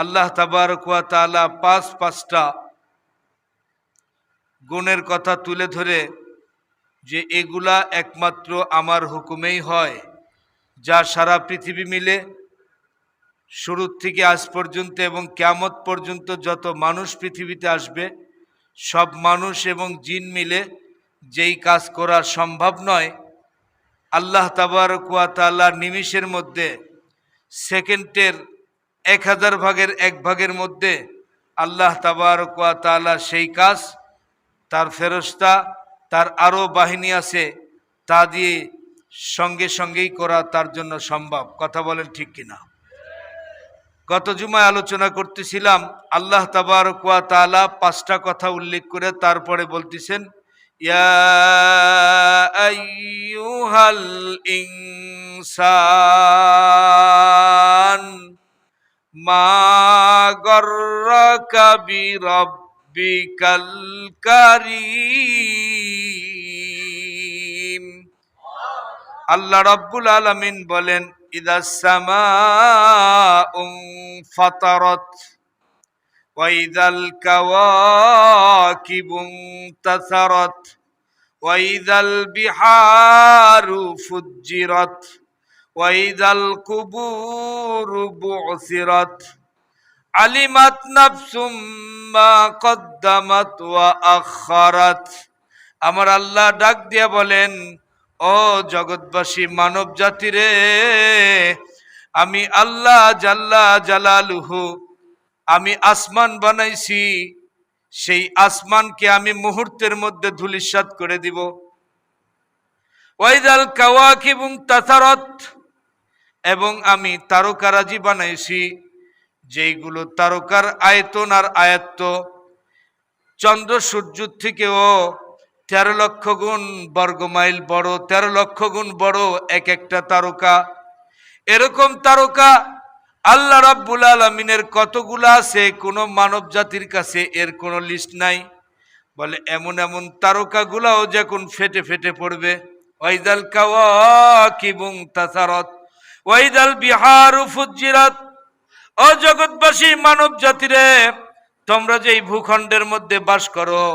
আল্লাহ তাবারকুয়া তালা পাঁচ পাঁচটা গুণের কথা তুলে ধরে যে এগুলা একমাত্র আমার হুকুমেই হয়, যা সারা পৃথিবী মিলে শুরুর থেকে আজ পর্যন্ত এবং ক্যামত পর্যন্ত যত মানুষ পৃথিবীতে আসবে, সব মানুষ এবং জিন মিলে যেই কাজ করা সম্ভব নয়, আল্লাহ তাবারকুয়া তাআলা নিমিষের মধ্যে সেকেন্ডের এক হাজার ভাগের এক ভাগের মধ্যে আল্লাহ তাবারকুয়া তাআলা সেই কাজ, তার ফেরস্তা, তার আরও বাহিনী আছে, তা দিয়ে সঙ্গে সঙ্গেই করা তার জন্য সম্ভব। কথা বলেন ঠিক কিনা? গত জুমায় আলোচনা করতেছিলাম, আল্লাহ তাবারকুয়া তাআলা পাঁচটা কথা উল্লেখ করে তারপরে বলতেছেন, ইয়া ইনসান। মা গর্রাকা বিরাব্বিকাল কারীম আল্লাহ রাব্বুল আলামিন বলেন ইদা সামাউন ফাতারাত وإذا الكواكب انتثرت وإذا البحار فجرت ওয়াইদাল কুবুর বুসিরাত, আলিমাত নাফসুম মা কদ্দামাত ওয়া আখারাত। আমার আল্লাহ ডাক দিয়া বলেন, ও জগৎবাসী মানব জাতিরে আমি আল্লাহ জাল্লা জালালুহু, আমি আসমান বানাইছি, সেই আসমানকে আমি মুহূর্তের মধ্যে ধুলিসাত করে দিব। ওয়াইদাল কাওয়াকিবুম তাসারত এবং আমি তারকারাজি বানাইছি, যেইগুলো তারকার আয়তন আর আয়ত্ত। চন্দ্র সূর্যের থেকেও তেরো লক্ষ গুণ বর্গমাইল বড়, তেরো লক্ষ গুণ বড় এক একটা তারকা। এরকম তারকা আল্লাহ রাব্বুল আলমিনের কতগুলো আছে, কোনো মানব জাতির কাছে এর কোনো লিস্ট নাই। বলে এমন এমন তারকাগুলাও যখন ফেটে ফেটে পড়বে ওয়াইদাল কাওয়াকিবুং তাসারত। ওয়াইদাল বিহারু ফুজ্জিরাত। ও জগৎবাসী মানব জাতিরে, তোমরা যে এই ভূখণ্ডের মধ্যে বাস করো,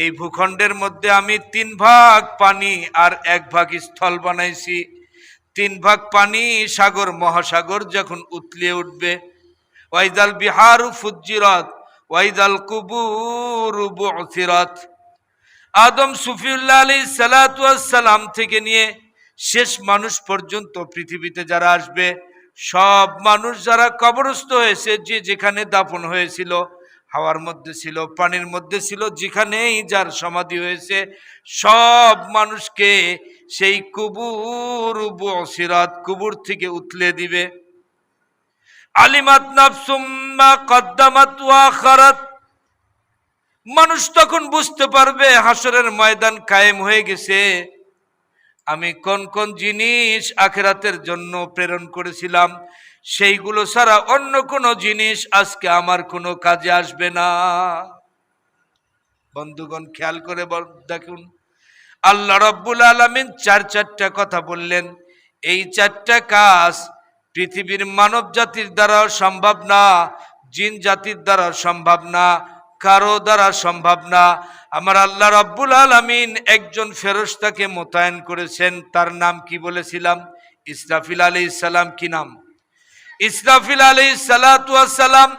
এই ভূখণ্ডের মধ্যে আমি তিন ভাগ পানি আর এক ভাগ স্থল বানাইছি। তিন ভাগ পানি সাগর, মহাসাগর যখন উতলিয়ে উঠবে। ওয়াইদাল বিহারু ফুজ্জিরত, ওয়াইদাল কুবুরু বুসিরত আদম সুফিউল্লাহ আলী সালাম থেকে নিয়ে শেষ মানুষ পর্যন্ত পৃথিবীতে যারা আসবে, সব মানুষ যারা কবরস্থ হয়েছে, যে যেখানে দাফন হয়েছিল, হাওয়ার মধ্যে ছিল, পানির মধ্যে ছিল, যেখানেই যার সমাধি হয়েছে, সব মানুষকে সেই কুবুর বসিরাত, কুবুর থেকে উতলে দিবে। আলিমাত কদ্দামাত মানুষ তখন বুঝতে পারবে হাসরের ময়দান কায়েম হয়ে গেছে। আমি কোন কোন জিনিস আখেরাতের জন্য প্রেরণ করেছিলাম, সেইগুলো ছাড়া অন্য কোনো জিনিস আজকে আমার কোনো কাজে আসবে না। বন্ধুগণ, খেয়াল করে দেখুন, আল্লাহ রব্বুল আলমিন চার চারটা কথা বললেন। এই চারটা কাজ পৃথিবীর মানব জাতির দ্বারাও সম্ভব না, জিন জাতির দ্বারা সম্ভব না, কারও দ্বারা সম্ভব না। আমার আল্লাহ রব্বুল আলমিন একজন ফেরস্তাকে মোতায়েন করেছেন, তার নাম কি বলেছিলাম? ইসরাফিল আলী ইসালাম কি নাম? ইসরাফিল আলী সালাম।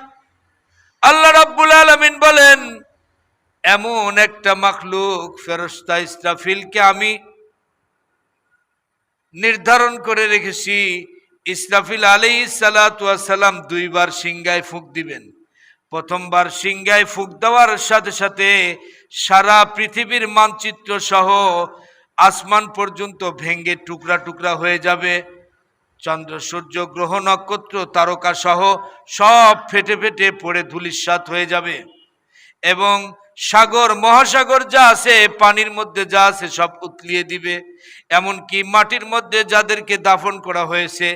আল্লাহ রাব্বুল আলমিন বলেন, এমন একটা মাখলুক ফেরস্তা ইসরাফিলকে আমি নির্ধারণ করে রেখেছি, ইসরাফিল আলী সালাম দুইবার সিংগায় ফুক দিবেন। প্রথমবার সিংগায় ফুক দেওয়ার সাথে সাথে সারা পৃথিবীর মানচিত্র সহ আসমান পর্যন্ত ভেঙ্গে টুকরা টুকরা হয়ে যাবে। চন্দ্র, সূর্য, গ্রহ, নক্ষত্র, তারকা সহ সব ফেটে ফেটে পড়ে ধুলিস্বাত হয়ে যাবে। এবং সাগর, মহাসাগর যা আছে, পানির মধ্যে যা আছে সব উতলিয়ে দিবে। এমনকি মাটির মধ্যে যাদেরকে দাফন করা হয়েছে,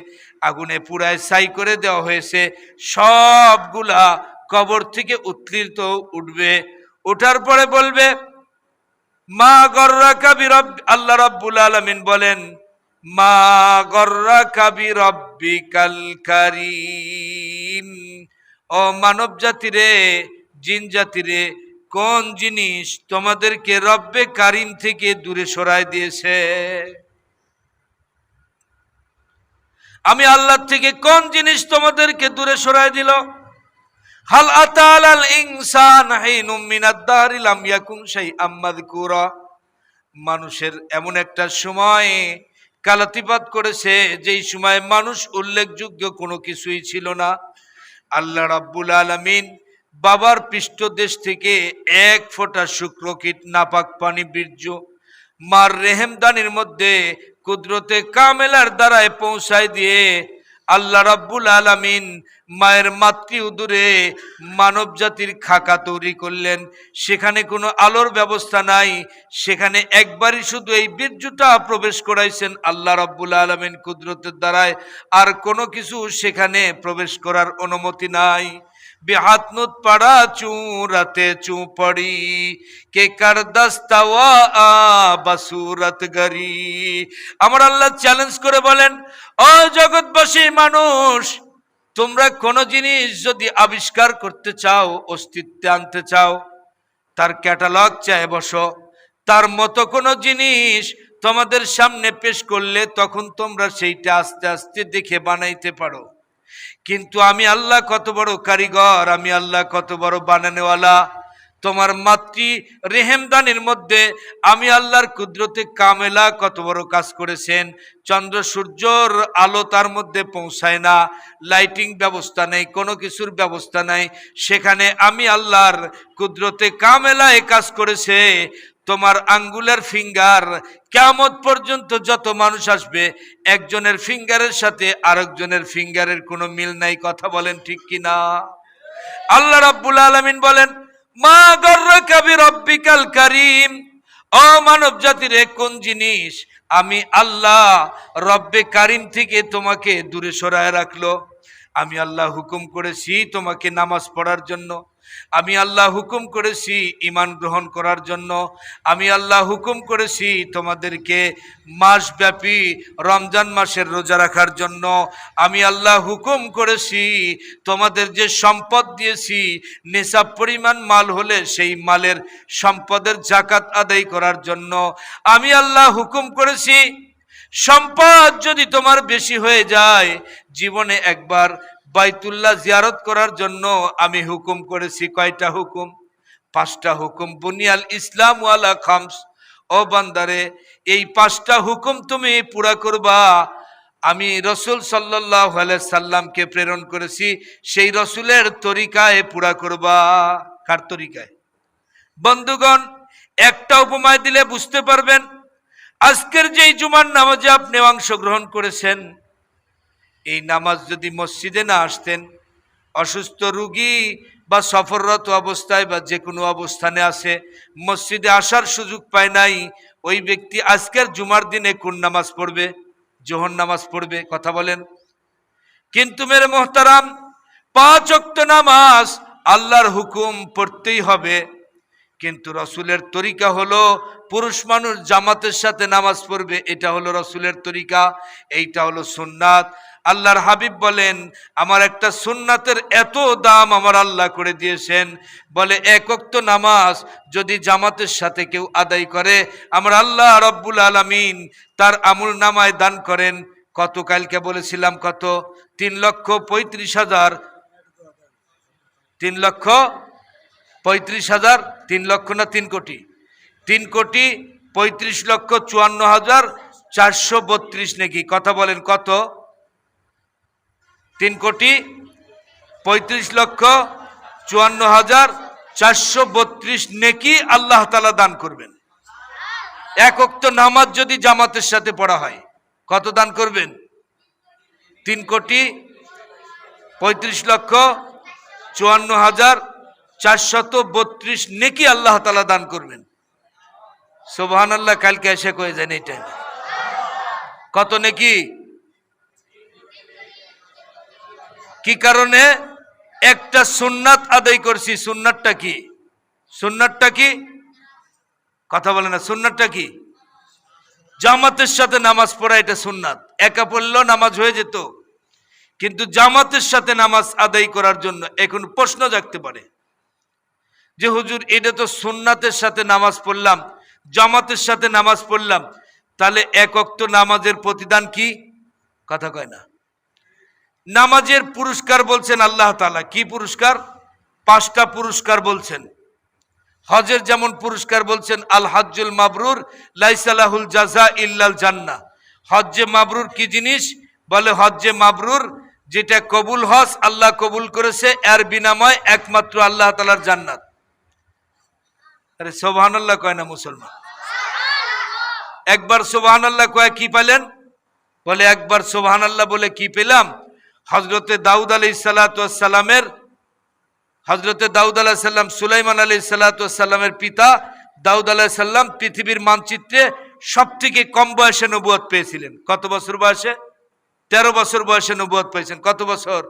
আগুনে পুরায় ছাই করে দেওয়া হয়েছে, সবগুলা কবর থেকে উত্তীর্ত উঠবে। ওঠার পরে বলবে, মা গর্রা কাবি রব আল্লাহ রব্বুল আলমিন বলেন, মা গর্রা কাবি রব্বি কালকারিম ও মানব জাতিরে জিন জাতিরে কোন জিনিস তোমাদেরকে রব্বে কারিম থেকে দূরে সরায় দিয়েছে? আমি আল্লাহ থেকে কোন জিনিস তোমাদেরকে দূরে সরায় দিল? হাল আতাল আল ইনসান হিনুম মিনাদ দাহরি লাম ইয়াকুন শাইআম মাযকুরা। মানুষের এমন একটা সময় কালাতিপাত করেছে, যেই সময় মানুষ উল্লেখযোগ্য কোনো কিছুই ছিল না। আল্লাহ রাব্বুল আলামিন বাবার পৃষ্ঠদেশ থেকে এক ফোঁটা শুক্রকীট নাপাক পানি, বীর্য, মার রেহেমদানির মধ্যে কুদরতে কামেলার দ্বারায় পৌঁছায় দিয়ে আল্লাহ রাব্বুল আলামিন মায়ের মাতৃ উদূরে মানব জাতির খাকা তৈরি করলেন। সেখানে কোনো আলোর ব্যবস্থা নাই। সেখানে একবারই শুধু এই বীর্যটা প্রবেশ করাইছেন আল্লাহ রাব্বুল আলামিন কুদরতের দ্বারায়। আর কোনো কিছু সেখানে প্রবেশ করার অনুমতি নাই। বেহাত নুত পাড়া চু রাতে চু পড়ি, কে কার দস্তাওয়া বাসুরত গরি। আমার আল্লাহ চ্যালেঞ্জ করে বলেন, ও জগৎবাসী মানুষ, তোমরা কোনো জিনিস যদি আবিষ্কার করতে চাও, অস্তিত্বে আনতে চাও, তার ক্যাটালগ চায় বসো। তার মতো কোনো জিনিস তোমাদের সামনে পেশ করলে তখন তোমরা সেইটা আস্তে আস্তে দেখে বানাইতে পারো। কিন্তু আমি আল্লাহ কত বড় কারিগর, আমি আল্লাহ কত বড় বানানেওয়ালা। তোমার মাতৃ রেহেমদানের মধ্যে আমি আল্লাহর কুদরতে কামেলা কত বড় কাজ করেছেন। চন্দ্র সূর্যর আলো তার মধ্যে পৌঁছায় না, লাইটিং ব্যবস্থা নেই, কোনো কিছুর ব্যবস্থা নাই। সেখানে আমি আল্লাহর কুদরতে কামেলা এ কাজ করেছে। তোমার আঙ্গুলের ফিঙ্গার কেমত পর্যন্ত যত মানুষ আসবে, একজনের ফিঙ্গারের সাথে আরেকজনের ফিঙ্গারের কোনো মিল নাই, কথা বলেন ঠিক কি না আল্লাহ রাব্বুল আলামিন বলেন, মা গর্রাকা বিরাব্বিকাল কারীম ও মানব জাতির কোন জিনিস, আমি আল্লাহ রব্বে কারিম থেকে তোমাকে দূরে সরায় রাখল। আমি আল্লাহ হুকুম করেছি তোমাকে নামাজ পড়ার জন্য। আমি আল্লাহ হুকুম করেছি ইমান গ্রহণ করার জন্য। আমি আল্লাহ হুকুম করেছি তোমাদেরকে মাসব্যাপী রমজান মাসের রোজা রাখার জন্য। আমি আল্লাহ হুকুম করেছি তোমাদের যে সম্পদ দিয়েছি নেশাব পরিমাণ মাল হলে সেই মালের সম্পদের জাকাত আদায় করার জন্য। আমি আল্লাহ হুকুম করেছি, সম্পদ যদি তোমার বেশি হয়ে যায়, জীবনে একবার বাইতুল্লাহ জিয়ারত করার জন্য আমি হুকুম করেছি। কয়টা হুকুম? পাঁচটা হুকুম। বুনিয়াল ইসলাম ওয়ালা খামস। ও বান্দারে, এই পাঁচটা হুকুম তুমি পুরা করবা। আমি রসুল সাল্লাহ সাল্লামকে প্রেরণ করেছি। সেই রসুলের তরিকায় পুরা করবা। কার তরিকায়? বন্ধুগণ, একটা উপমায় দিলে বুঝতে পারবেন, আজকের যেই জুমার নামাজে আপনি অংশগ্রহণ করেছেন এই নামাজ যদি মসজিদে না আসতেন, অসুস্থ রুগী বা সফররত অবস্থায় বা যে কোনো অবস্থানে আছে মসজিদে আসার সুযোগ পায় নাই, ওই ব্যক্তি আজকের জুমার দিনে কোন নামাজ পড়বে? জোহর নামাজ পড়বে, কথা বলেন। কিন্তু মেরে মোহতারাম, পাঁচ অক্ত নামাজ আল্লাহর হুকুম পড়তেই হবে। কিন্তু রসুলের তরিকা হলো, পুরুষ মানুষ জামাতের সাথে নামাজ পড়বে, এটা হলো রসুলের তরিকা, এইটা হলো সুন্নাত। আল্লাহর হাবিব বলেন, আমার একটা সুন্নাতের এত দাম আমার আল্লাহ করে দিয়েছেন। বলে একক্ত নামাজ যদি জামাতের সাথে কেউ আদায় করে, আমার আল্লাহ রব্বুল আলমিন তার আমুল নামায় দান করেন। কত কালকে বলেছিলাম কত? তিন লক্ষ পঁয়ত্রিশ হাজার। তিন লক্ষ পঁয়ত্রিশ হাজার, তিন লক্ষ না তিন কোটি? তিন কোটি পঁয়ত্রিশ লক্ষ চুয়ান্ন হাজার চারশো বত্রিশ নাকি। কথা বলেন কত? তিন কোটি পঁয়ত্রিশ লক্ষ চুয়ান্ন হাজার চারশো বত্রিশ নেকি আল্লাহ তালা দান করবেন। এক অক্ত নামাজ যদি জামাতের সাথে পড়া হয়, কত দান করবেন? তিন কোটি পঁয়ত্রিশ লক্ষ চুয়ান্ন হাজার চারশত বত্রিশ নেকি আল্লাহ তালা দান করবেন। সোবাহান আল্লাহ কালকে এসে কয়ে যান এই টাইমে কত নেকি? কি কারণে? একটা সুন্নাত আদায় করছি, সুন্নাতটা কি? সুন্নাতটা কি? কথা বলে না, সুন্নাতটা কি? জামাতের সাথে নামাজ পড়া এটা সুন্নাত। একা পড়লেও নামাজ হয়ে যেত। কিন্তু জামাতের সাথে নামাজ আদায় করার জন্য এখন প্রশ্ন জাগতে পারে। যে হুজুর, এটা তো সুন্নাতের সাথে নামাজ পড়লাম, জামাতের সাথে নামাজ পড়লাম, তাহলে এক অক্ত নামাজের প্রতিদান কি? কথা কয় না। নামাজের পুরস্কার বলছেন আল্লাহ তাআলা। কি পুরস্কার? পাঁচটা পুরস্কার বলছেন। হজের যেমন পুরস্কার বলছেন, আল হাজ্জুল মাবরুর লাইসালাহুল জাজা ইল্লাল জান্না হজ্জে মাবরুর কি জিনিস? বলে হজ্জে মাবরুর যেটা কবুল হজ, আল্লাহ কবুল করেছে, এর বিনাময় একমাত্র আল্লাহ তালার জান্নাত। আরে সোবাহান আল্লাহ কয় না মুসলমান? একবার সোবাহান আল্লাহ কয়, কি পেলেন বলে একবার সোবাহান আল্লাহ বলে, কি পেলাম? হজরতে দাউদ আলী সালাতামের হজরতে দাউদ আলাহ সাল্লাম সুলাইমান আলী সাল্লাতামের পিতা, দাউদ আলাহ সাল্লাম পৃথিবীর মানচিত্রে সব থেকে কম বয়সে নবুয়ত পেয়েছিলেন। কত বছর বয়সে? তেরো বছর বয়সে নবুয়ত পেয়েছেন। কত বছর?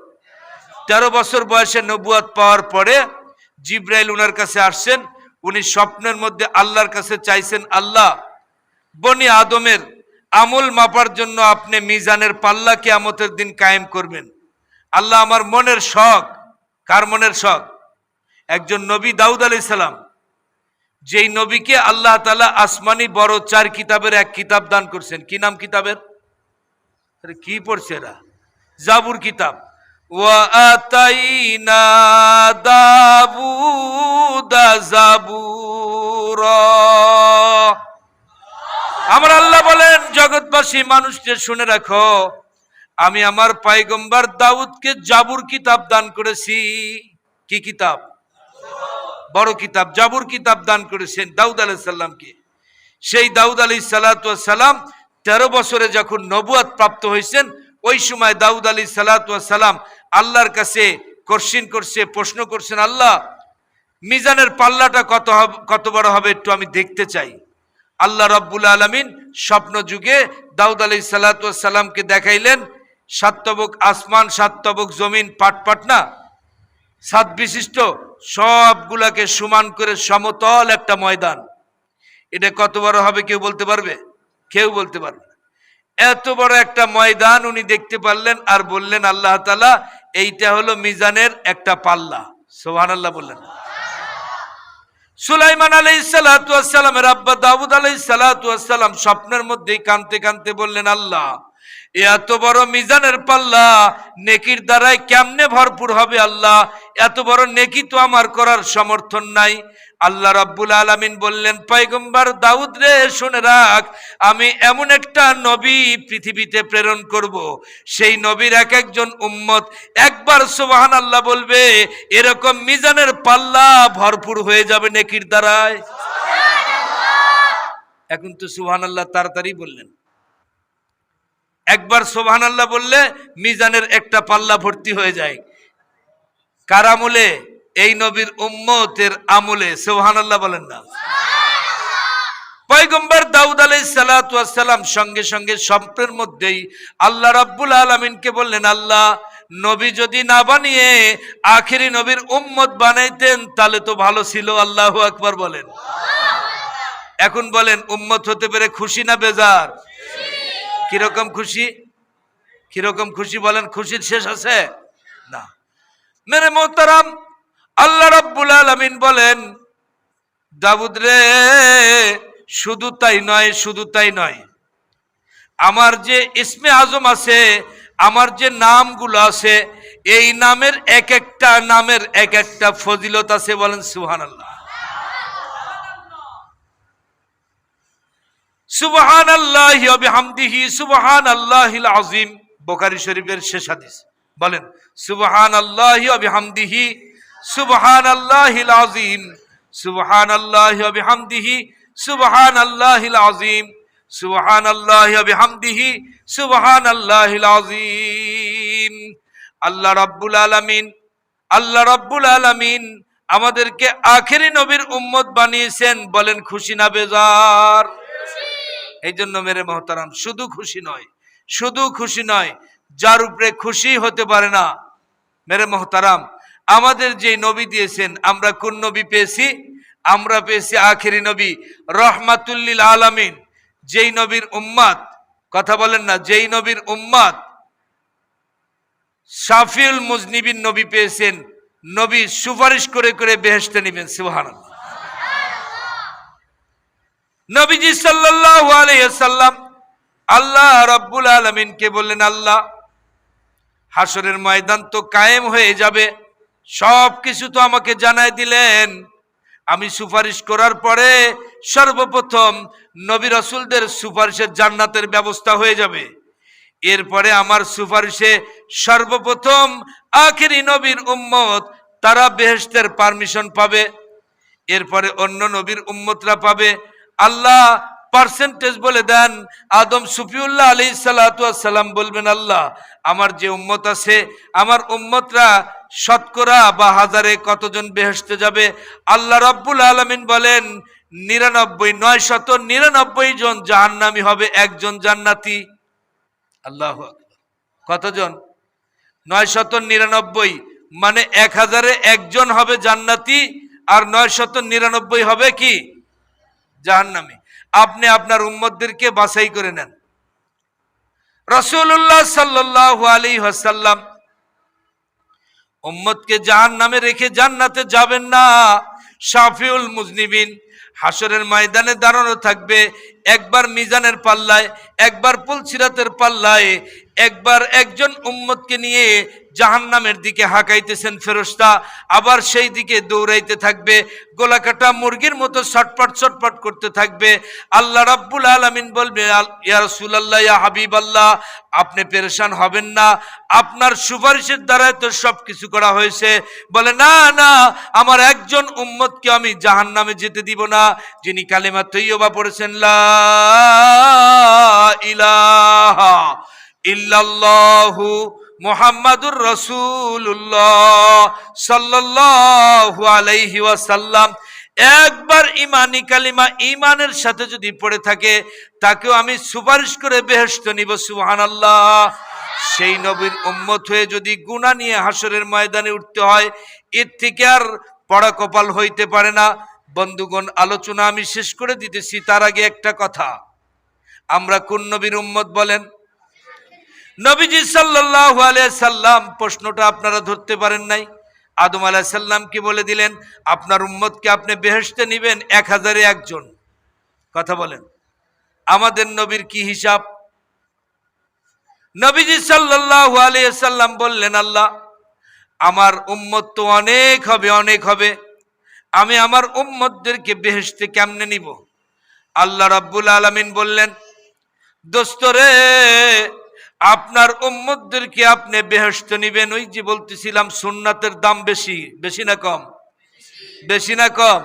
তেরো বছর বয়সে নবুয়ত পাওয়ার পরে জিব্রাইল উনার কাছে আসছেন। উনি স্বপ্নের মধ্যে আল্লাহর কাছে চাইছেন, আল্লাহ, বনি আদমের আমল মাপার জন্য আপনি মিজানের পাল্লা কিয়ামতের দিন কায়েম করবেন। আল্লাহ আমার মনের শখ, কার মনের শখ? একজন নবী দাউদ আলি সালাম, যেই নবীকে আল্লাহ তালা আসমানি বড় চার কিতাবের এক কিতাব দান করছেন। কি নাম কিতাবের? কি পড়ছে এরা? জাবুর কিতাব। ওয়াতাইনা দাবুদা জাবুরা। আমার আল্লাহ বলেন, জগৎবাসী, মানুষকে শুনে রাখো, আমি আমার পাইগম্বার দাউদকে জাবুর কিতাব দান করেছি। কি কিতাব? বড় কিতাব, জাবুর কিতাব দান করেছেন দাউদ আলাইসাল্লামকে সেই দাউদ আলী সালাম তেরো বছরে যখন নবুয়াত প্রাপ্ত হয়েছেন, ওই সময় দাউদ আলী সালাম আল্লাহর কাছে কোশ্চিন করছে, প্রশ্ন করছেন, আল্লাহ, মিজানের পাল্লাটা কত কত বড় হবে একটু আমি দেখতে চাই। আল্লাহ রব্বুল আলমিন স্বপ্ন যুগে দাউদ আলী সালাতামকে দেখাইলেন সাতবক আসমান সাতবক জমিন, পাট পাট না? সাত বিশিষ্ট সবগুলাকে সমান করে সমতল একটা ময়দান। এটা কত বড় হবে কেউ বলতে পারবে? কেউ বলতে পারবে এত বড় একটা ময়দান উনি দেখতে পারলেন আর বললেন, আল্লাহ তালা এইটা হলো মিজানের একটা পাল্লা। সোহান আল্লাহ বললেন। সুলাইমান আলাই সালাতামের আব্বা দাউদ আলাই সালাতাম স্বপ্নের মধ্যেই কানতে কানতে বললেন, আল্লাহ এত বড় মিজানের পাল্লা নেকির দ্বারাই কেমনে ভরপুর হবে আল্লাহ? এত বড় নেকি তো আমার করার সমর্থন নাই। আল্লাহ রাব্বুল আলামিন বললেন, পয়গম্বর দাউদ রে, শুনে রাখ, আমি এমন একটা নবী পৃথিবীতে প্রেরণ করব। সেই নবীর এক একজন উম্মত একবার সুবহান আল্লাহ বলবে, এরকম মিজানের পাল্লা ভরপুর হয়ে যাবে নেকির দ্বারায়। এখন তো সুবহান আল্লাহ তাড়াতাড়ি বললেন। একবার সোহান আল্লাহ বললে, মিজানের একটা পাল্লা ভর্তি হয়ে যায়। কার আমলে? এই নবীর উম্মতের আমলে সোহান আল্লাহ বলেন না। পয়গম্বর দাউদ আলাই সালাম সঙ্গে সঙ্গে স্বপ্নের মধ্যেই আল্লাহ রাব্বুল আলমিনকে বললেন আল্লাহ নবী যদি না বানিয়ে আখেরি নবীর উম্মত বানাইতেন তাহলে তো ভালো ছিল। আল্লাহ আকবার বলেন। এখন বলেন উম্মত হতে পেরে খুশি না বেজার? কীরকম খুশি? কীরকম খুশি বলেন খুশির শেষ আছে? না। মেরে মোহতারাম আল্লাহ রাব্বুল আলামিন বলেন, দাউদ রে, শুধু তাই নয়, শুধু তাই নয়। আমার যে ইসমে আজম আছে, আমার যে নামগুলো আছে, এই নামের এক একটা নামের এক একটা ফজিলত আছে বলেন সুহান আল্লাহ সুবহান আল্লাহ বিহামদিহি সুবহান আল্লাহিল আজিম বোখারি শরীফের শেষ হাদিস। বলেন সুবহান আল্লাহ বিহামদিহি সুবহান আল্লাহিল আজিম সুবহান আল্লাহ বিহামদিহি সুবহান আল্লাহিল আজিম সুবহান আল্লাহ বিহামদিহি সুবহান আল্লাহিল আজিম আল্লাহ রাব্বুল আলামিন, আল্লাহ রাব্বুল আলামিন আমাদেরকে আখেরি নবীর উম্মত বানিয়েছেন, বলেন খুশি না বেজার? এই জন্য মেরে মহতারাম, শুধু খুশি নয়, শুধু খুশি নয়, যার উপরে খুশি হতে পারে না, মেরে মহতারাম আমাদের যে নবী দিয়েছেন, আমরা কোন নবী পেয়েছি? আমরা পেয়েছি আখেরি নবী, রহমাতুল্লিল আলামিন। যেই নবীর উম্মাদ, কথা বলেন না, যেই নবীর উম্মাদ সাফিউল মুজনিবিন নবী পেয়েছেন, নবী সুপারিশ করে করে বেহেশতে নিবেন সুবহান নবীজি সাল্লাল্লাহু আলাইহি সাল্লাম আল্লাহ রাব্বুল আলামিনকে বললেন, আল্লাহ হাসরের ময়দান তো কায়েম হয়ে যাবে। সব কিছু তো আমাকে জানাই দিলেন। আমি সুপারিশ করার পরে সর্বপ্রথম নবী রসুলদের সুপারিশের জান্নাতের ব্যবস্থা হয়ে যাবে। এরপরে আমার সুপারিশে সর্বপ্রথম আখেরি নবীর উম্মত তারা বেহেশতের পারমিশন পাবে। এরপরে অন্য নবীর উম্মতরা পাবে। আল্লাহ পার্সেন্টেজ বলে দেন। আদম সুফিউল্লাহ আলী সাল্লাম বলবেন, আল্লাহ, আমার যে উম্মত আছে, আমার উম্মতরা শতকরা বা হাজারে কতজন বেহেসতে যাবে? আল্লাহ রব্বুল আলমিন বলেন, নিরানব্বই নয় শত নিরানব্বই জন জাহান্নামি হবে, একজন জান্নাতি। আল্লাহ কতজন? নয় শত নিরানব্বই মানে এক হাজারে একজন হবে জান্নাতি, আর নয় শত নিরানব্বই হবে কি? জাহান্নামী। আপনি আপনার উম্মতদেরকে বাছাই করে নেন। রসুল্লাহ সাল্লাহ আলী হাসাল্লাম উম্মতকে জাহান নামে রেখে জান্নাতে যাবেন না। শাফিউল মুজনিবিন হাসরের ময়দানে দাঁড়ানো থাকবে, একবার মিজানের পাল্লায়, একবার পুলসিরাতের পাল্লায়, একবার একজন উম্মতকে নিয়ে জাহান্নামের দিকে হাঁকাইতেছেন ফেরস্তা আবার সেই দিকে দৌড়াইতে থাকবে, গোলাকাটা মুরগির মতো ছটপট ছটপট করতে থাকবে। আল্লাহ রাব্বুল আলামিন বলবে, আল- ইয়া হাবিব আল্লাহ আপনি পেরেশান হবেন না। আপনার সুপারিশের দ্বারাই তো সব কিছু করা হয়েছে। বলে, না না, আমার একজন উম্মতকে আমি জাহান্নামে যেতে দিব না, যিনি কালিমা তৈয়বা পড়েছেন, লা ইলাহা ইল্লাল্লাহু মুহাম্মাদুর আলাইহি ওয়াসাল্লাম। একবার ইমানি কালিমা ইমানের সাথে যদি পড়ে থাকে, তাকেও আমি সুপারিশ করে বেহেশত নিব সুহান আল্লাহ সেই নবীর উম্মত হয়ে যদি গুনাহ নিয়ে হাসরের ময়দানে উঠতে হয়, এর থেকে আর পড়া কপাল হইতে পারে না। বন্ধুগণ, আলোচনা আমি শেষ করে দিতেছি, তার আগে একটা কথা। আমরা কোন নবীর উম্মত বলেন? নবীজি আলাইহি সাল্লাম প্রশ্নটা আপনারা ধরতে পারেন নাই। আদম কি বলে দিলেন? আপনার উম্মতকে আপনি বেহেশতে নিবেন এক হাজারে একজন। কথা বলেন। আমাদের নবীর কি হিসাব? নবীজি আলাইহি সাল্লাম বললেন, আল্লাহ, আমার উম্মত তো অনেক হবে অনেক হবে। আমি আমার উম্মতদেরকে বেহেশতে কেমনে নিব? আল্লাহ রাব্বুল আলামিন বললেন দোস্তরে আপনার উম্মতদেরকে আপনি বেহস্ত নিবেন। ওই যে বলতেছিলাম, সুন্নাতের দাম বেশি। বেশি না কম? বেশি না কম?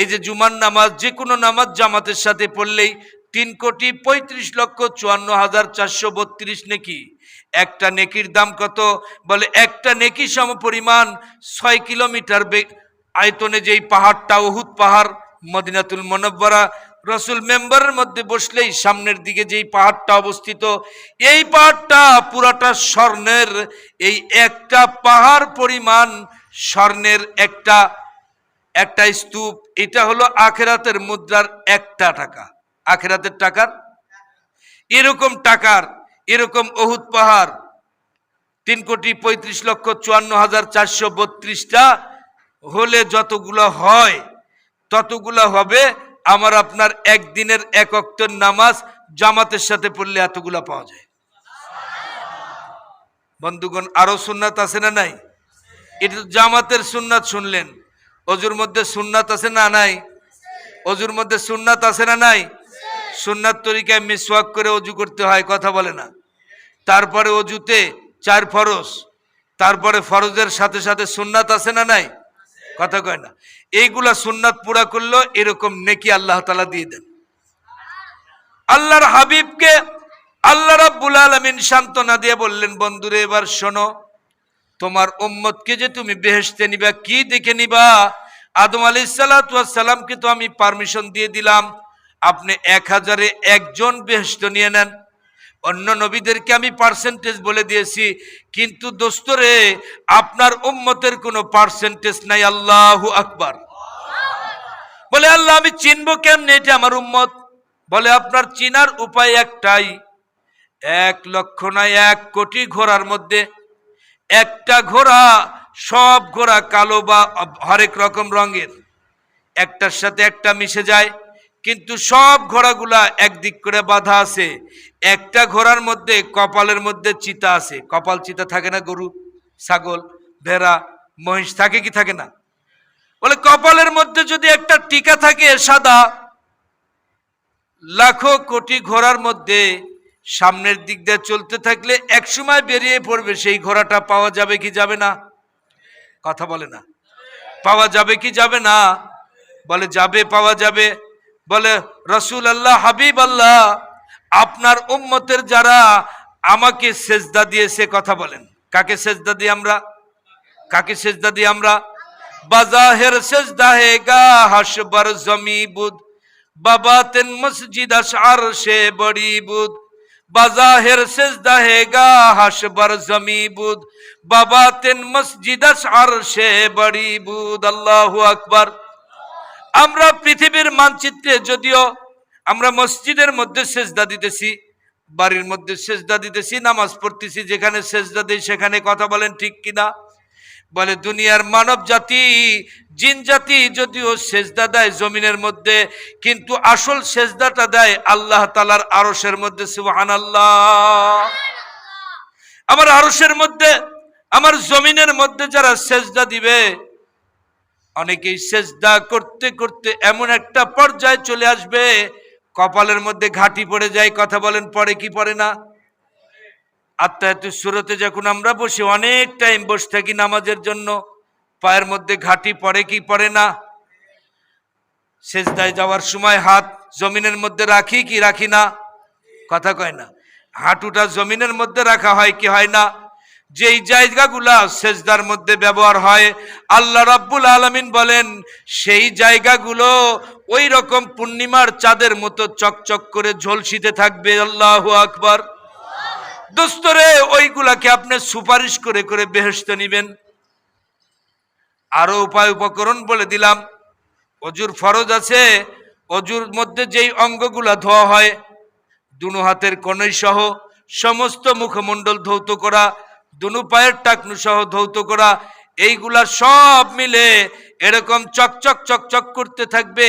এই যে জুমার নামাজ, যে কোনো নামাজ জামাতের সাথে পড়লেই তিন কোটি পঁয়ত্রিশ লক্ষ চুয়ান্ন হাজার চারশো বত্রিশ নেকি। একটা নেকির দাম কত? বলে, একটা নেকি সম পরিমাণ ছয় কিলোমিটার আয়তনে যেই পাহাড়টা ওহুদ পাহাড়, মদিনাতুল মনব্বরা রসুল মেম্বারের মধ্যে বসলেই সামনের দিকে যেই পাহাড়টা অবস্থিত, এই পাহাড়টা পুরাটা স্বর্ণের, এই একটা পাহাড় পরিমাণ স্বর্ণের একটা একটা স্তূপ। এটা হলো আখেরাতের মুদ্রার একটা টাকা। আখেরাতের টাকার? এরকম টাকার, এরকম অহুত পাহাড়, তিন কোটি পঁয়ত্রিশ লক্ষ চুয়ান্ন হাজার চারশো বত্রিশটা হলে যতগুলো হয়, ততগুলো হবে আমার আপনার একদিনের এক অক্তর নামাজ জামাতের সাথে পড়লে এতগুলা পাওয়া যায়। বন্ধুগণ, আরও সুন্নাত আছে না নাই? এটা জামাতের সুন্নাত শুনলেন। অজুর মধ্যে সুন্নাত আছে না নাই? অজুর মধ্যে সুন্নাত আছে না নাই? সুন্নাত তরিকায় মিসওয়াক করে অজু করতে হয়, কথা বলে না। তারপরে অজুতে চার ফরজ। তারপরে ফরজের সাথে সাথে সুন্নাত আছে না নাই? কথা কয় না। এইগুলা সুন্নাত পুরা করল, এরকম নেকি আল্লাহ তালা দিয়ে দেন। আল্লাহর হাবিবকে আল্লাহ রাব্বুল আলামিন সান্ত্বনা দিয়ে বললেন, বন্ধুরে, এবার শোনো, তোমার উম্মতকে যে তুমি বেহেশতে নিবা, কি দেখে নিবা? আদম আলী সালামকে তো আমি পারমিশন দিয়ে দিলাম। আপনি এক হাজারে একজন বেহেশত নিয়ে নেন। অন্য নবীদেরকে আমি পার্সেন্টেজ বলে দিয়েছি, কিন্তু দোস্তরে, আপনার উম্মতের কোনো পার্সেন্টেজ নাই, আল্লাহু আকবার। বলে, আল্লাহ, আমি চিনব কেমনে এটা আমার উম্মত? বলে, আপনার চিনার উপায় একটাই, এক লক্ষ নয় এক কোটি ঘোড়ার মধ্যে, একটা ঘোড়া সব ঘোড়া কালো বা হরেক রকম রঙের, একটার সাথে একটা মিশে যায় কিন্তু সব ঘোড়াগুলা একদিক করে বাঁধা আছে। একটা ঘোড়ার মধ্যে, কপালের মধ্যে চিতা আছে। কপাল চিতা থাকে না গরু, ছাগল, ভেড়া, মহিষ থাকে কি থাকে না? বলে কপালের মধ্যে যদি একটা টিকা থাকে সাদা, লাখো কোটি ঘোড়ার মধ্যে সামনের দিক দিয়ে চলতে থাকলে একসময় বেরিয়ে পড়বে, সেই ঘোড়াটা পাওয়া যাবে কি যাবে না? কথা বলে না। পাওয়া যাবে কি যাবে না? বলে যাবে, পাওয়া যাবে। বলে রসুল আল্লাহ হাবিব আল্লাহ আপনার উম্মতের যারা আমাকে সেজদা দিয়েছে কথা বলেন। কাকে সেজদা দিই আমরা? কাকে সেজদা দিই আমরা? বাজাহের সেজদা হে গা হাসবার জমি বুধ বাবাতেন মসজিদ আশার সে বড়ি বুধ বাজাহের সেজদা হে গা হাসবার জমি বুধ বাবাতেন মসজিদ আশার সে বড়ি বুধ আল্লাহু আকবার। আমরা পৃথিবীর মানচিত্রে যদিও আমরা মসজিদের মধ্যে সেজদা দিতেছি, বাড়ির মধ্যে সেজদা দিতেছি, নামাজ পড়তেছি, যেখানে সেজদা দিই সেখানে কথা বলেন ঠিক কিনা? বলে দুনিয়ার মানব জাতি, জিন জাতি যদিও সেজদা দেয় জমিনের মধ্যে, কিন্তু আসল সেজদাটা দেয় আল্লাহ তালার আরসের মধ্যে সুবাহান আল্লাহ আমার আরসের মধ্যে, আমার জমিনের মধ্যে যারা সেজদা দিবে অনেকেই সেজদা করতে করতে এমন একটা পর্যায়ে চলে আসবে, কপালের মধ্যে ঘাটি পড়ে যায়, কথা বলেন পরে কি পড়ে না? আত্মায়াত সুরতে যখন আমরা বসে, অনেক টাইম বসে থাকি নামাজের জন্য, পায়ের মধ্যে ঘাটি পড়ে কি পড়ে না? সেজদায় যাওয়ার সময় হাত জমিনের মধ্যে রাখি কি রাখি না? কথা কয় না। হাঁটুটা জমিনের মধ্যে রাখা হয় কি হয় না? যেই জায়গাগুলা সেজদার মধ্যে ব্যবহার হয়, আল্লাহ রাব্বুল আলমিন বলেন, সেই জায়গাগুলো ওই রকম পূর্ণিমার চাঁদের মতো চকচক করে ঝলসিতে থাকবে। আল্লাহ আকবর। দোস্তরে, ওইগুলাকে আপনি সুপারিশ করে করে বেহেস্ত নিবেন। আরও উপায় উপকরণ বলে দিলাম, অজুর ফরজ আছে, অজুর মধ্যে যেই অঙ্গগুলা ধোয়া হয়, দুনো হাতের কনই সহ সমস্ত মুখমণ্ডল ধৌত করা দুনু পায়ের টাকনু সহ ধৌত করা, এইগুলা সব মিলে এরকম চকচক চকচক করতে থাকবে।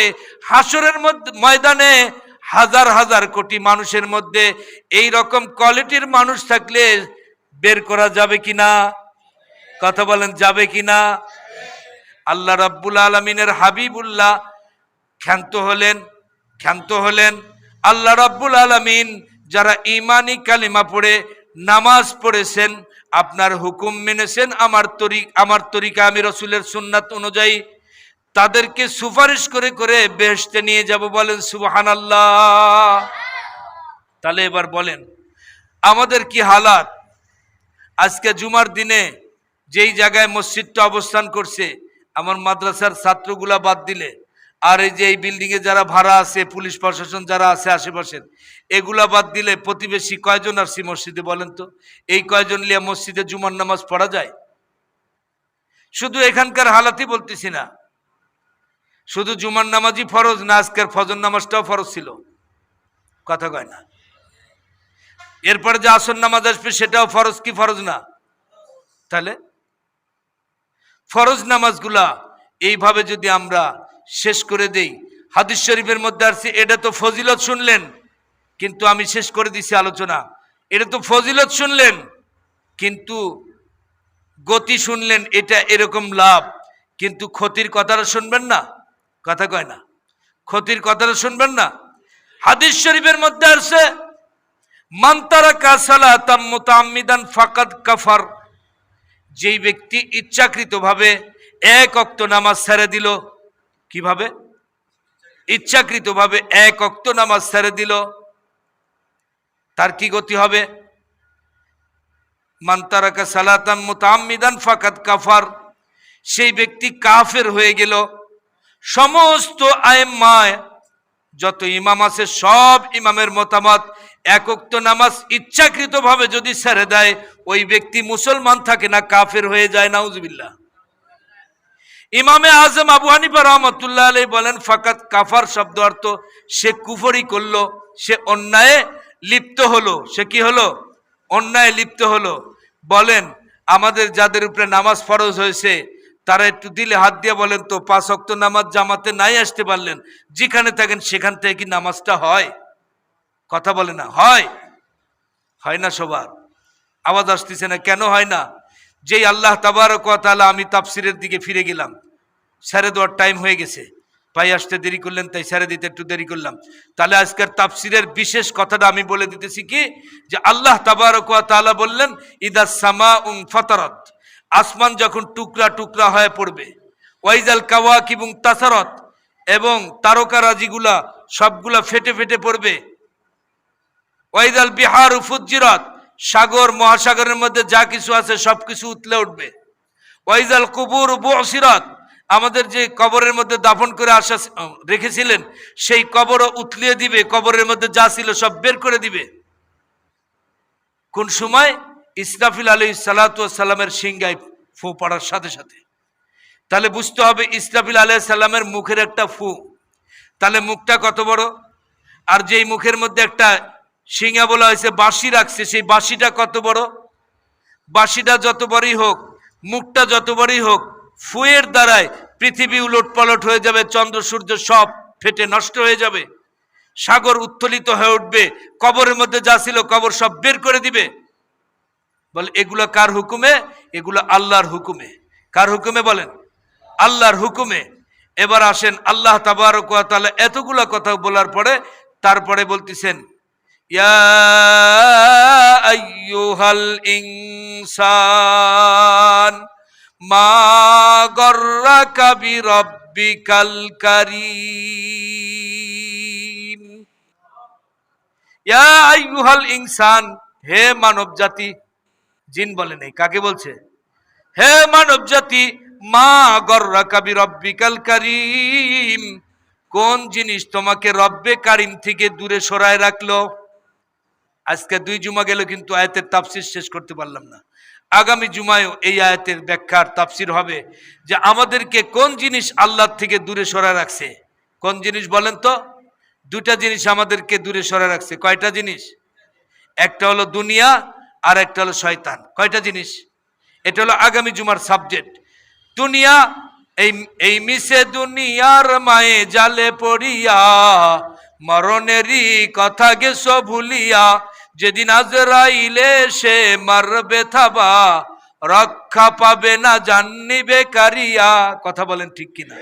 হাসরের মধ্যে, ময়দানে হাজার হাজার কোটি মানুষের মধ্যে এই রকম কোয়ালিটির মানুষ থাকলে বের করা যাবে কি না কথা বলেন, যাবে কি না আল্লাহ রাব্বুল আলমিনের হাবিবুল্লাহ ক্ষান্ত হলেন ক্ষান্ত হলেন। আল্লাহ রাব্বুল আলমিন যারা ইমানি কালিমা পড়ে, নামাজ পড়েছেন আপনার হুকুম মেনেছেন, আমার তরিক, আমার তরিকা আমি রসুলের সুন্নাত অনুযায়ী। তাদেরকে সুপারিশ করে করে বেহেশতে নিয়ে যাব বলেন সুবহান আল্লাহ তাহলে এবার বলেন, আমাদের কি হালাত? আজকে জুমার দিনে যেই জায়গায় মসজিদটা অবস্থান করছে, আমার মাদ্রাসার ছাত্রগুলা বাদ দিলে আর এই যে এই বিল্ডিংয়ে যারা ভাড়া আছে, পুলিশ প্রশাসন যারা আছে আশেপাশের এগুলা বাদ দিলে প্রতিবেশী কয়জন আসছি মসজিদে বলেন তো? এই কয়জন লিয়া মসজিদে জুমার নামাজ পড়া যায়? শুধু এখানকার হালাতই বলতেছি না। শুধু জুমার নামাজই ফরজ না, আজকের ফজর নামাজটাও ফরজ ছিল। কথা কয় না। এরপরে যে আসর নামাজ আসবে, সেটাও ফরজ কি ফরজ না? তাহলে? ফরজ নামাজগুলা, এইভাবে যদি আমরা শেষ করে দেই। হাদিস শরীফের মধ্যে আসছে, এটা তো ফজিলত শুনলেন, কিন্তু আমি শেষ করে দিছি আলোচনা। এটা তো ফজিলত শুনলেন, কিন্তু গতি শুনলেন, এটা এরকম লাভ। কিন্তু ক্ষতির কথাটা শুনবেন না? কথা কয় না। ক্ষতির কথাটা শুনবেন না? হাদিস শরীফের মধ্যে আসছে মান্তারা কাসালা তাম্মুতাম্মিদান ফাকাদ কাফার। যেই ব্যক্তি ইচ্ছাকৃতভাবে এক অক্ত নামাজ ছেড়ে দিল কীভাবে? ইচ্ছাকৃতভাবে এক অক্ত নামাজ ছেড়ে দিল। তার কি গতি হবে? মান্তারাকা সালাতান মুতাম্মিদান ফাকাত কাফার। সেই ব্যক্তি কাফের হয়ে গেল। সমস্ত আয়েম্মায় যত ইমাম আছে, সব ইমামের মতামত একক্ত নামাজ ইচ্ছাকৃতভাবে যদি ছেড়ে দেয়, ওই ব্যক্তি মুসলমান থাকে না, কাফের হয়ে যায়, নাউজবিল্লাহ। ইমামে আজম আবু হানিফা রহমতুল্লাহ আলাই বলেন, ফাকাত কাফার শব্দ অর্থ, সে কুফরি করল, সে অন্যায়ে লিপ্ত হলো। সে কি হলো? অন্যায় লিপ্ত হলো। বলেন, আমাদের যাদের উপরে নামাজ ফরজ হয়েছে, তারা একটু দিলে হাত দিয়ে বলেন তো, পাঁচ অক্ত নামাজ জামাতে নাই আসতে পারলেন, যেখানে থাকেন সেখান থেকে কি নামাজটা হয়? কথা বলে না, হয়। হয় না সবার। আওয়াজ আসতেছে না, কেন হয় না? যেই আল্লাহ তাবারক তাআলা আমি তাফসিরের দিকে ফিরে গেলাম। ছেড়ে দেওয়ার টাইম হয়ে গেছে। ভাই, আসতে দেরি করলেন, তাই ছেড়ে দিতে একটু দেরি করলাম। তাহলে আজকের তাফসিরের বিশেষ কথাটা আমি বলে দিতেছি কি? যে আল্লাহ তাবারক ওয়া তাআলা বললেন, ইদা সামা উং ফতারত। আসমান যখন টুকরা টুকরা হয়ে পড়বে, ওয়াইজাল কাওয়াক এবং তাসারত, এবং তারকারাজিগুলা সবগুলা ফেটে ফেটে পড়বে ওয়াইদাল বিহার উফুজিরত সাগর মহাসাগরের মধ্যে যা কিছু আছে সবকিছু উতলে উঠবে, ওয়াইজাল কুবুর বসিরত আমাদের যে কবরের মধ্যে দাফন করে আসা রেখেছিলেন, সেই কবরও উতলিয়ে দিবে, কবরের মধ্যে যা ছিল সব বের করে দিবে। কোন সময়? ইসরাফিল আলী সালাতামের সিংগায় ফু পড়ার সাথে সাথে। তাহলে বুঝতে হবে ইসরাফিল আলাহ সাল্লামের মুখের একটা ফু। তাহলে মুখটা কত বড়? আর যেই মুখের মধ্যে একটা সিঙ্গা বলা হয়েছে, বাঁশি রাখছে, সেই বাঁশিটা কত বড়? বাঁশিটা যত বড়ই হোক, মুখটা যত বড়ই হোক ফুয়ের দ্বারায় পৃথিবী উলট পালট হয়ে যাবে, চন্দ্র, সূর্য সব ফেটে নষ্ট হয়ে যাবে। সাগর উত্তোলিত হয়ে উঠবে, কবরের মধ্যে যা ছিল কবর সব বের করে দিবে। বলে, এগুলো কার হুকুমে? এগুলো আল্লাহর হুকুমে। কার হুকুমে? বলেন। আল্লাহর হুকুমে। এবার আসেন আল্লাহ তাবারক ওয়া তাআলা এতগুলো কথা বলার পরে তারপরে বলতেছেন, ইয়া ইনসান। মা গর্রাকা বিরাব্বিকাল কারীম। ইয়া আইয়ুহাল ইনসান, হে মানব জাতি জিন বলে নেই, কাকে বলছে? হে মানব জাতি মা গর্রা কাবি রব্বিকাল কারিম, কোন জিনিস তোমাকে রব্বে কারিম থেকে দূরে সরায় রাখল? আজকে দুই জুমা গেল, কিন্তু আয়াতের তাফসির শেষ করতে পারলাম না। আগামী জুমায়ও এই আয়াতের ব্যাখ্যার তাফসির হবে যে আমাদেরকে কোন জিনিস আল্লাহর থেকে দূরে সরা রাখছে? কোন জিনিস বলেন তো? দুটা জিনিস আমাদেরকে দূরে সরায় রাখছে। কয়টা জিনিস? একটা হলো দুনিয়া আর একটা হলো শয়তান। কয়টা জিনিস? এটা হলো আগামী জুমার সাবজেক্ট। দুনিয়া, এই এই মিশে দুনিয়ার মায়ে জালে পড়িয়া, মরণেরই কথা গেছো ভুলিয়া যেদিন আজরাইলে সে মারবে থাবা রক্ষা পাবে না জাননি বেকারিয়া। কথা বলেন ঠিক কিনা?